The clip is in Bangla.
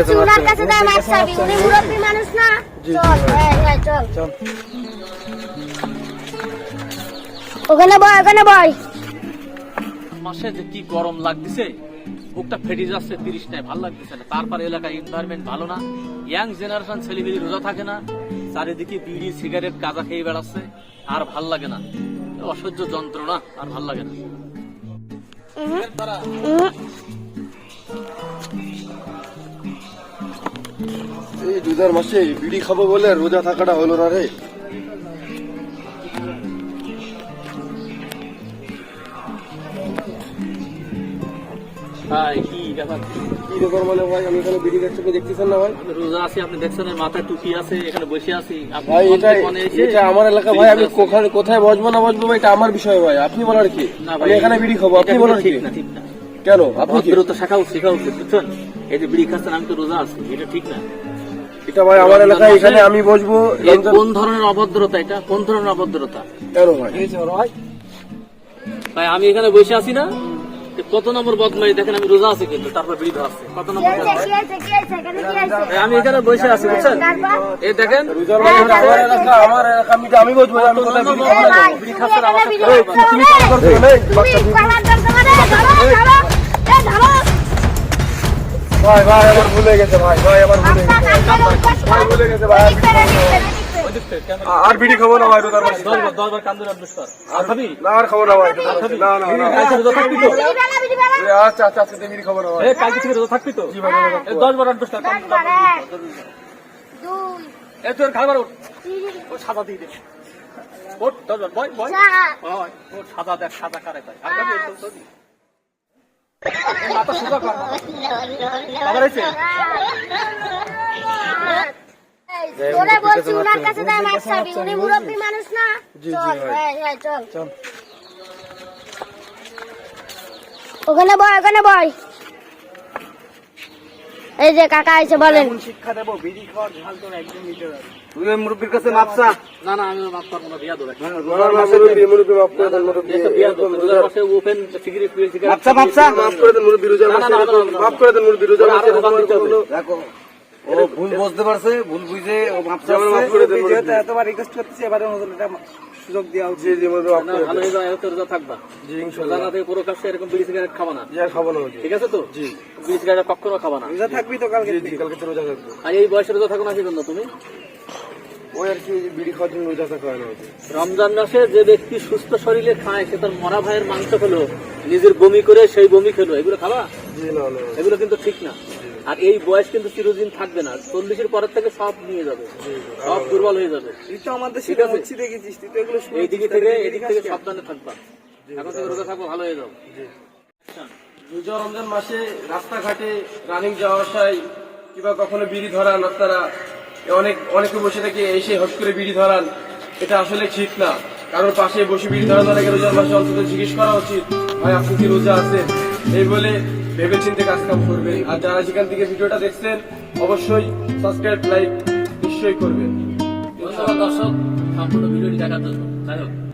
বলছি ওনার কাছে মাছ চাবি উনি মুরব্বী মানুষ না? চল হ্যাঁ চল। চল। ওখানে বয় ওখানে বয়। মাসে যে কি গরম লাগতেছে বুকটা ফেটে যাচ্ছে তিরিশ নাই ভালো লাগতেছে না। তারপর এলাকায় এনভায়রনমেন্ট ভালো না ইয়াং জেনারেশন ছেলেমেলি রোজা থাকে না চারিদিকে বিড়ি সিগারেট গাঁজা খেয়ে বেড়াচ্ছে আর ভালো লাগে না। অসহ্য যন্ত্রণা আর ভালো লাগে না। রোজার মাসে বিড়ি খাব বলে রোজা থাকাটা হলো না রে। মানে ভাই আমি এখানে বিড়ি খাচ্ছি দেখতেছেন না ভাই? রোজা আছি আপনি দেখছেন মাথায় টুপি আছে এখানে বসে আছি। ভাই এটা এটা আমার এলাকা ভাই আমি কোথায় কোথায় বসবো না বসবো ভাই এটা আমার বিষয় ভাই। আপনি বলার কি? আমি এখানে বিড়ি খাব আপনি বলার কি? ঠিক না ঠিক না। কেন? আপনি ভদ্রতা শেখা শেখা উচিত বুঝছেন? এই যে বিড়ি খাচ্ছেন আমি তো রোজা আছি এটা ঠিক না। এটা ভাই আমার এলাকায় এখানে আমি বসবো কোন ধরনের অভদ্রতা এটা? কোন ধরনের অভদ্রতা? ভাই? ভাই। আমি এখানে বসে আছি না? কত নম্বর বদমাই দেখেন আমি রোজা আছি কিন্তু তারপর বিড়ি ধরাচ্ছে কত নম্বর আমি এখানে বসে আছি বুঝছেন? এই দেখেন এটা আমার আমি বসবো আমি কোথায় বিড়ি খাব বিড়ি খাচ্ছেন আমার বিড়ি সাথে। খাচ্ছো তুমি কাজ করছ? ভাই ভাই আমার ভুল গেছে ভাই ভাই আমার ভুল গেছে। ভাই ভুলে গেছে। ভাই? আর বিড়ি খাব না ভাই রোজার মাসে। আর খাবি? না ভাই না না না। এ, আচ্ছা আচ্ছা বিড়ি খাব না ভাই। কালকে থেকে রোজা থাকবি তো? দশবার অভ্যাস এক দুই। এ তোর খাবার ওঠ। ও সাদা দিয়ে দে। ওঠ দশবার বয় বয়। বয় সাদা দেখ সাদা কারে পায়। আর মাথা সোজা কর বলছি ওনার কাছে যায় মাছ চাবি। উনি মুরব্বী মানুষ না? চল হ্যাঁ চল। চল। ওখানে বয় ওখানে বয়। এই যে কাকা এসে বলেন। শিক্ষা দেবো বিড়ি খাওয়ার ঝাল তোর একদম নিতে হবে। তুই মুরব্বীর কাছে মাপসা না না আমি মাপ পারব না বিয়া দেবো। রোজার মাসে মুরব্বী মুরব্বী করে দেন মুরব্বী বিয়া দেবো রোজার মাসে ওপেন সিগারেট পিয়ে মাপসা মাপসা মাফ করে দেন মুরব্বী রোজার না, না, মাসে না, না, এরকম না, না। মাফ করে দেন মুরব্বী রোজার মাসে আরও এরকম দোকান দিতে হবে। হলো। দেখো। ও ভুল বুঝতে পারছে ভুল বুঝে ও করে দেন যেহেতু এতবার রিকোয়েস্ট করতেছি এবারে এটা সুযোগ দেওয়া উচিত ভালো হয়ে তো রোজা থাকবা। জি ইনশাআল্লাহ রোজা না থেকে পুরো কাছে এরকম বিড়ি সিগারেট খাবা না। জি খাব না ঠিক আছে তো? জি। বিড়ি সিগারেট কখনো খাবা না। রোজা থাকবি তো কালকে জি কালকে তো রোজা থাকব। আর এই বয়সে রোজা থাকো না কি জন্য তুমি? ওই আর কি বিড়ি খাওয়ার জন্য রোজা থাকা হয় না রমজান মাসে যে ব্যক্তি সুস্থ শরীরে খায় সে তার মরা ভাইয়ের মাংস খেলো নিজের বমি করে সেই বমি খেলো। এগুলো খাবা? জি না না। এগুলো কিন্তু ঠিক না। আর এই বয়স কিন্তু চিরদিন থাকবে না। চল্লিশের পরের থেকে সব নিয়ে যাবে। সব দুর্বল হয়ে যাবে। আমাদের সেটা হচ্ছে দেখেছিস এই দিকে থেকে এদিক থেকে সাবধানে থাকবা এখন থেকে রোজা থাকব ভালো হয়ে যাও। রোজা রমজান মাসে রাস্তাঘাটে রানিং যাওয়া আসায় কিংবা কখনো বিড়ি ধরান আপনারা অনেক অনেকে বসে থেকে এসে হট করে বিড়ি ধরান এটা আসলে ঠিক না। কারোর পাশে বসে বিড়ি ধরান অনেকে রোজার মাসে অন্তত জিজ্ঞেস করা উচিত ভাই আপনি কি রোজা আছেন? এই বলে ভেবে চিন্তে কাজ কাম করবে আর যারা সেখান থেকে ভিডিওটা দেখছেন, অবশ্যই সাবস্ক্রাইব লাইক নিশ্চয়ই করবেন। ধন্যবাদ দর্শক, সম্পূর্ণ ভিডিওটি দেখার জন্য। যাই হোক।